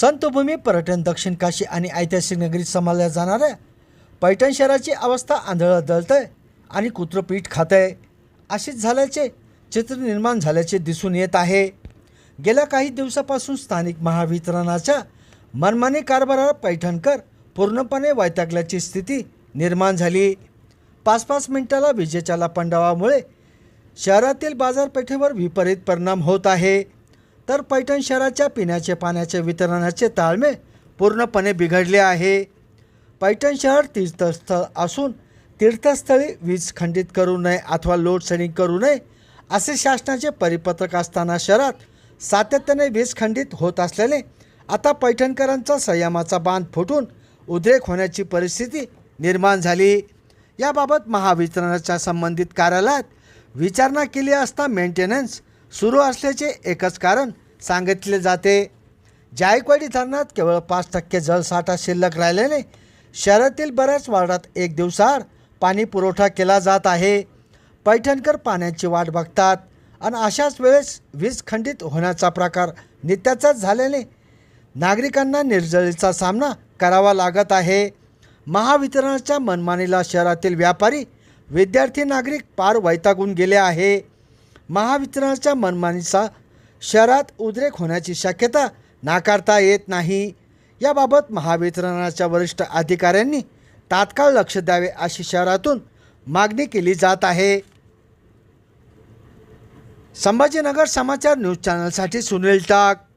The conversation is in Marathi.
संतभूमी पर्यटन दक्षिण काशी आणि ऐतिहासिक नगरीत समजल्या जाणाऱ्या. पैठण शहराची अवस्था आंधळं दळतंय आणि कुत्रपीठ खातंय. अशीच झाल्याचे चित्र निर्माण झाल्याचे दिसून येत आहे. गेल्या काही दिवसापासून स्थानिक महावितरणाच्या मनमानी कारभाराला पैठणकर पूर्णपणे वैतागल्याची स्थिती निर्माण झाली. पाच पाच मिनिटाला विजेच्या लपंडावामुळे शहरातील बाजारपेठेवर विपरीत परिणाम होत आहे. तर पैठण शहराच्या पिण्याचे पाण्याचे वितरणाचे ताळमेळ पूर्णपणे बिघडले आहे. पैठण शहर तीर्थस्थळ असून तीर्थस्थळी वीज खंडित करू नये अथवा लोडशेडिंग करू नये असे शासनाचे परिपत्रक असताना शहरात सातत्याने वीज खंडित होत असल्याने आता पैठणकरांचा संयमाचा बांध फुटून उद्रेक होण्याची परिस्थिती निर्माण झाली. याबाबत महावितरणाच्या संबंधित कार्यालयात विचारणा केली असता मेंटेनन्स सुरू असल्याचे एकच कारण सांगितले जाते. जायकवाडी धरणात केवळ पाच टक्के जलसाठा शिल्लक राहिल्याने शहरातील बऱ्याच वार्डात एक दिवसाआड पाणी पुरवठा केला जात आहे. पैठणकर पाण्याची वाट बघतात आणि अशाच वेळेस वीज खंडित होण्याचा प्रकार नित्याचाच झाल्याने नागरिकांना निर्जळीचा सामना करावा लागत आहे. महावितरणाच्या मनमानीला शहरातील व्यापारी विद्यार्थी नागरिक पार वैतागून गेले आहे. महावितरणाच्या मनमानीचा शहरात उद्रेक होण्याची शक्यता नाकारता येत नाही. याबाबत महावितरणाच्या वरिष्ठ अधिकाऱ्यांनी तात्काळ लक्ष द्यावे अशी शहरातून मागणी केली जात आहे. संभाजीनगर समाचार न्यूज चॅनलसाठी सुनील टाक.